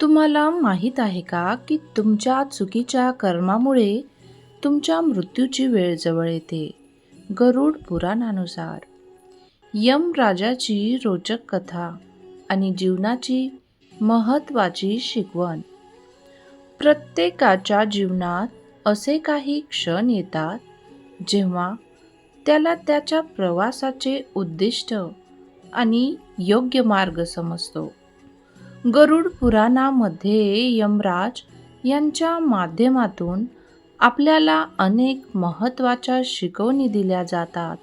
तुम्हाला माहीत आहे का की तुमच्या चुकीच्या कर्मामुळे तुमच्या मृत्यूची वेळ जवळ येते? गरुड पुराणानुसार. यमराजाची रोचक कथा आणि जीवनाची महत्त्वाची शिकवण. प्रत्येकाच्या जीवनात असे काही क्षण येतात जेव्हा त्याला त्याच्या प्रवासाचे उद्दिष्ट आणि योग्य मार्ग समजतो. गरुड पुराणामध्ये यमराज यांच्या माध्यमातून आपल्याला अनेक महत्त्वाच्या शिकवणी दिल्या जातात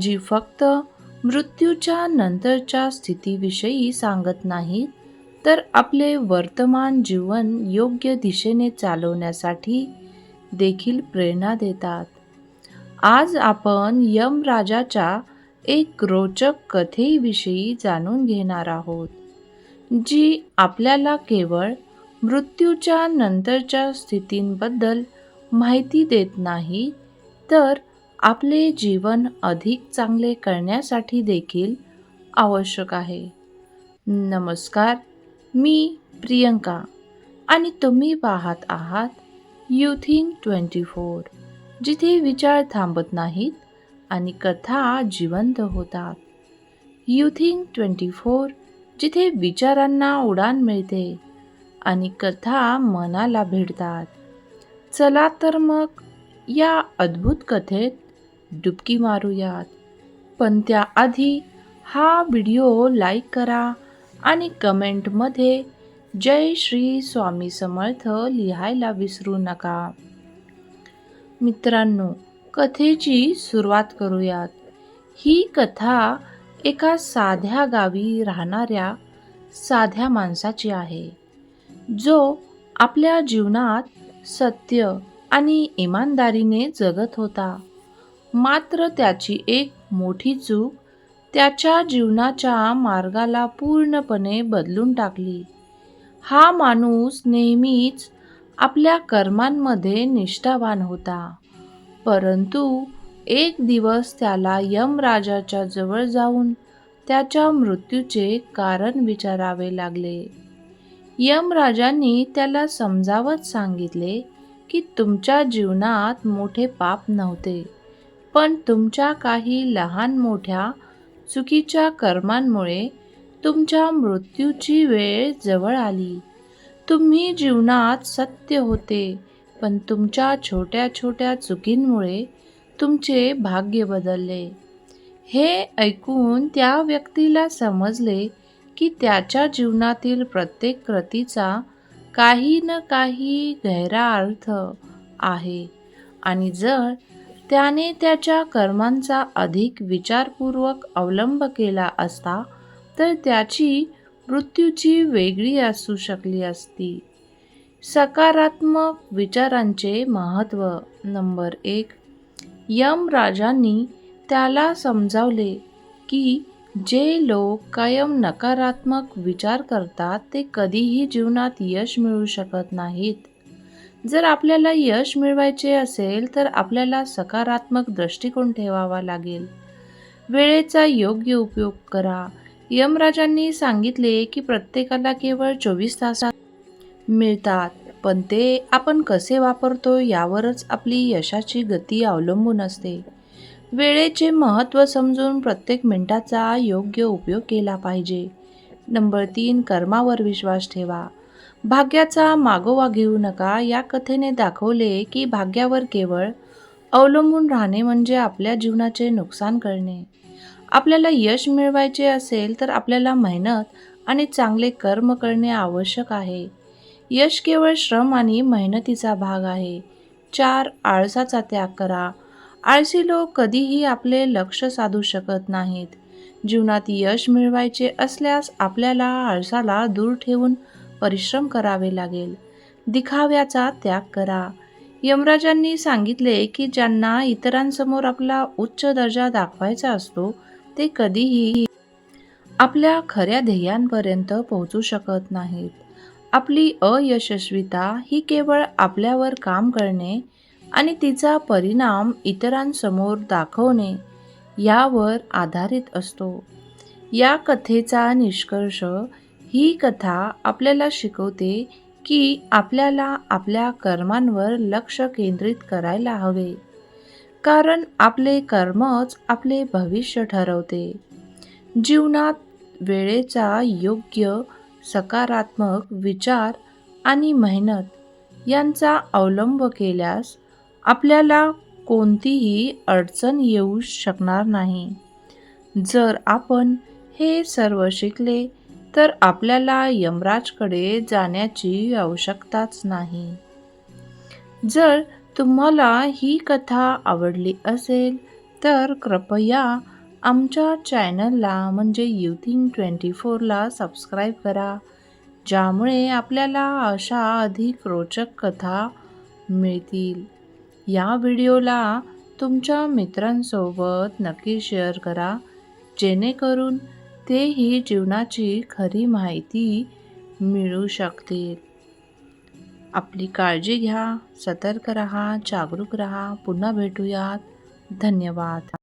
जी फक्त मृत्यूच्या नंतरच्या स्थितीविषयी सांगत नाहीत तर आपले वर्तमान जीवन योग्य दिशेने चालवण्यासाठी देखील प्रेरणा देतात. आज आपण यमराजाच्या एक रोचक कथेविषयी जाणून घेणार आहोत. जी आपल्याला केवळ मृत्यूच्या नंतरच्या स्थितींबद्दल माहिती देत नाही तर आपले जीवन अधिक चांगले करण्यासाठी देखील आवश्यक आहे. नमस्कार मी प्रियंका आणि तुम्ही पाहत आहात युथिंग ट्वेंटी फोर जिथे विचार थांबत नाहीत आणि कथा जिवंत होतात. युथिंग ट्वेंटी फोर जिथे विचारांना उडान मिळते आणि कथा मनाला भिडतात. चला तर मग या अद्भुत कथेत डुबकी मारूयात. पण त्याआधी हा व्हिडिओ लाईक करा आणि कमेंटमध्ये जय श्री स्वामी समर्थ लिहायला विसरू नका. मित्रांनो कथेची सुरुवात करूयात. ही कथा एका साध्या गावी राहणाऱ्या साध्या माणसाची आहे. जो आपल्या जीवनात सत्य आणि इमानदारीने जगत होता. मात्र त्याची एक मोठी चूक त्याच्या जीवनाच्या मार्गाला पूर्णपणे बदलून टाकली. हा माणूस नेहमीच आपल्या कर्मांमध्ये निष्ठावान होता. परंतु एक दिवस त्याला यमराजाच्या जवळ जाऊन त्याच्या मृत्यूचे कारण विचारावे लागले. यमराजांनी त्याला समजावत सांगितले की तुमच्या जीवनात मोठे पाप नव्हते पण तुमच्या काही लहान मोठ्या चुकीच्या कर्मांमुळे तुमच्या मृत्यूची वेळ जवळ आली. तुम्ही जीवनात सत्य होते पण तुमच्या छोट्या छोट्या चुकींमुळे तुमचे भाग्य बदलले. हे ऐकून त्या व्यक्तीला समजले की त्याच्या जीवनातील प्रत्येक कृतीचा काही न काही गहरा अर्थ आहे आणि जर त्याने त्याच्या कर्मांचा अधिक विचारपूर्वक अवलंब केला असता तर त्याची मृत्यूची वेगळी असू शकली असती. सकारात्मक विचारांचे महत्त्व नंबर एक. यमराजांनी त्याला समजावले की जे लोक कायम नकारात्मक विचार करतात ते कधीही जीवनात यश मिळू शकत नाहीत. जर आपल्याला यश मिळवायचे असेल तर आपल्याला सकारात्मक दृष्टिकोन ठेवावा लागेल. वेळेचा योग्य उपयोग करा. यमराजांनी सांगितले की प्रत्येकाला केवळ चोवीस तासात मिळतात. पण ते आपण कसे वापरतो यावरच आपली यशाची गती अवलंबून असते. वेळेचे महत्त्व समजून प्रत्येक मिनिटाचा योग्य उपयोग केला पाहिजे. नंबर तीन कर्मावर विश्वास ठेवा. भाग्याचा मागोवा घेऊ नका. या कथेने दाखवले की भाग्यावर केवळ अवलंबून राहणे म्हणजे आपल्या जीवनाचे नुकसान करणे. आपल्याला यश मिळवायचे असेल तर आपल्याला मेहनत आणि चांगले कर्म करणे आवश्यक आहे. यश केवळ श्रम आणि मेहनतीचा भाग आहे. चार आळसाचा त्याग करा. आळसी लोक कधीही आपले लक्ष साधू शकत नाहीत. जीवनात यश मिळवायचे असल्यास आपल्याला आळसाला दूर ठेवून परिश्रम करावे लागेल. दिखाव्याचा त्याग करा. यमराजांनी सांगितले की ज्यांना इतरांसमोर आपला उच्च दर्जा दाखवायचा असतो ते कधीही आपल्या खऱ्या ध्येयांपर्यंत पोहोचू शकत नाहीत. आपली अयशस्विता ही केवळ आपल्यावर काम करणे आणि तिचा परिणाम इतरांसमोर दाखवणे यावर आधारित असतो. या कथेचा निष्कर्ष ही कथा आपल्याला शिकवते की आपल्याला आपल्या कर्मांवर लक्ष केंद्रित करायला हवे. कारण आपले कर्मच आपले भविष्य ठरवते. जीवनात वेळेचा योग्य सकारात्मक विचार आणि मेहनत यांचा अवलंब केल्यास आपल्याला कोणतीही अडचण येऊ शकणार नाही. जर आपण हे सर्व शिकले तर आपल्याला यमराजकडे जाण्याची आवश्यकताच नाही. जर तुम्हाला ही कथा आवडली असेल तर कृपया आमच्या चॅनलला म्हणजे युथिंग ट्वेंटी फोरला सबस्क्राईब करा ज्यामुळे आपल्याला अशा अधिक रोचक कथा मिळतील. या व्हिडिओला तुमच्या मित्रांसोबत नक्की शेअर करा जेणेकरून तेही जीवनाची खरी माहिती मिळू शकतील. आपली काळजी घ्या सतर्क रहा जागरूक रहा पुन्हा भेटूयात. धन्यवाद.